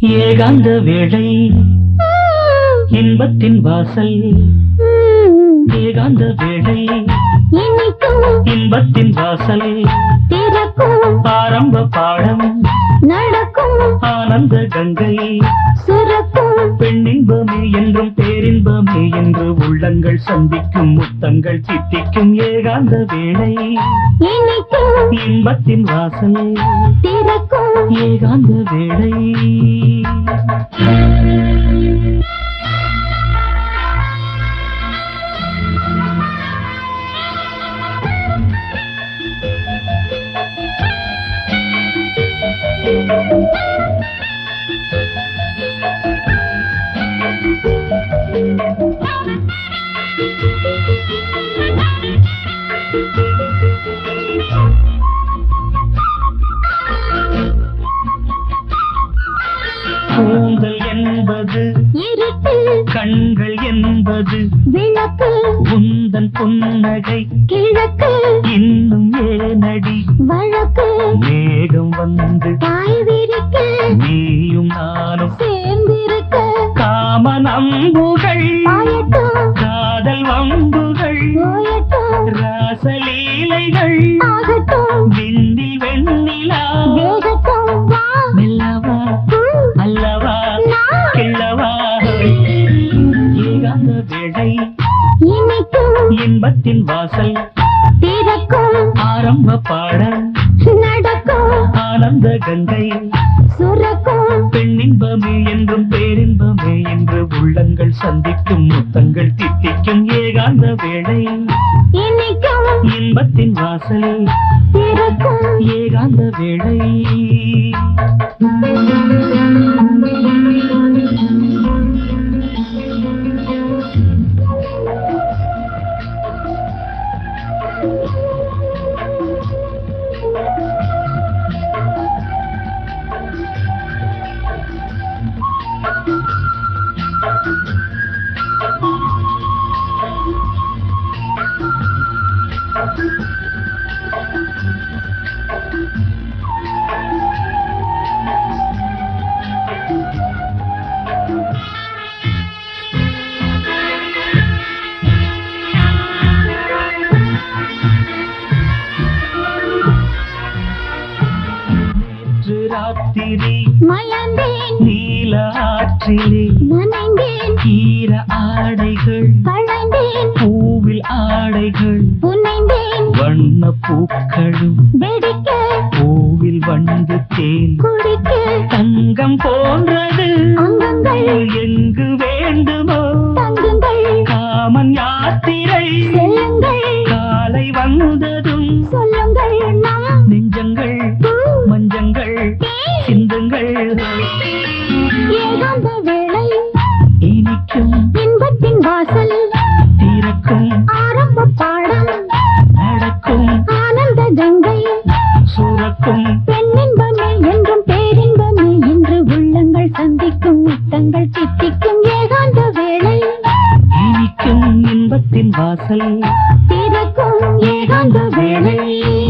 ஏகாந்த வேளை இன்பத்தின் வாசல். ஏகாந்த வேளை இன்பத்தின் வாசல். ஆரம்ப பாடம் நடக்கும். ஆனந்த கங்கை. சுரக்கும் பெண்ணின்பமே என்றும் பேரின்பமே என்று உள்ளங்கள் சந்திக்கும் முத்தங்கள் சித்திக்கும் ஏகாந்த வேளை. இன்பத்தின் வாசல் ஏகாந்த வேளை. கண்கள் என்பது விளக்கு. உந்தன் புன்னகை. கிழக்கு. இன்னும் ஏனடி? வழக்கு. மேகம் வந்து இன்பத்தின் வாசல். திறக்கும் ஆரம்ப பாடம் நடக்கும் ஆனந்த கங்கை. சுரக்கும் பெண்ணின்பமே என்றும் பேரின்பமே என்று உள்ளங்கள் சந்திக்கும் முத்தங்கள் தித்திக்கும் ஏகாந்த வேளை. இன்பத்தின் வாசல். திறக்கும் ஏகாந்த வேளை. Thank you. ராத்திரி மயந்தேன். நீல ஆற்றிலே நனைந்தேன். ஈர ஆடைகள். களைந்தேன். பூவில் ஆடைகள். புனைந்தேன். வண்ண பூக்களும். வெடிக்க. பூவில் வந்து தேன். குடிக்க. தங்கம் போன்றது. வாசல் திறக்கும் ஆரம்ப பாடம் நடக்கும் ஆனந்த கங்கை சுரக்கும். பெண்ணின்பமே என்றும் பேரின்பமே என்று உள்ளங்கள் சந்திக்கும் முத்தங்கள் சித்திக்கும் ஏகாந்த வேளை. இனிக்கும் இன்பத்தின் வாசல் திறக்கும் ஏகாந்த வேளை.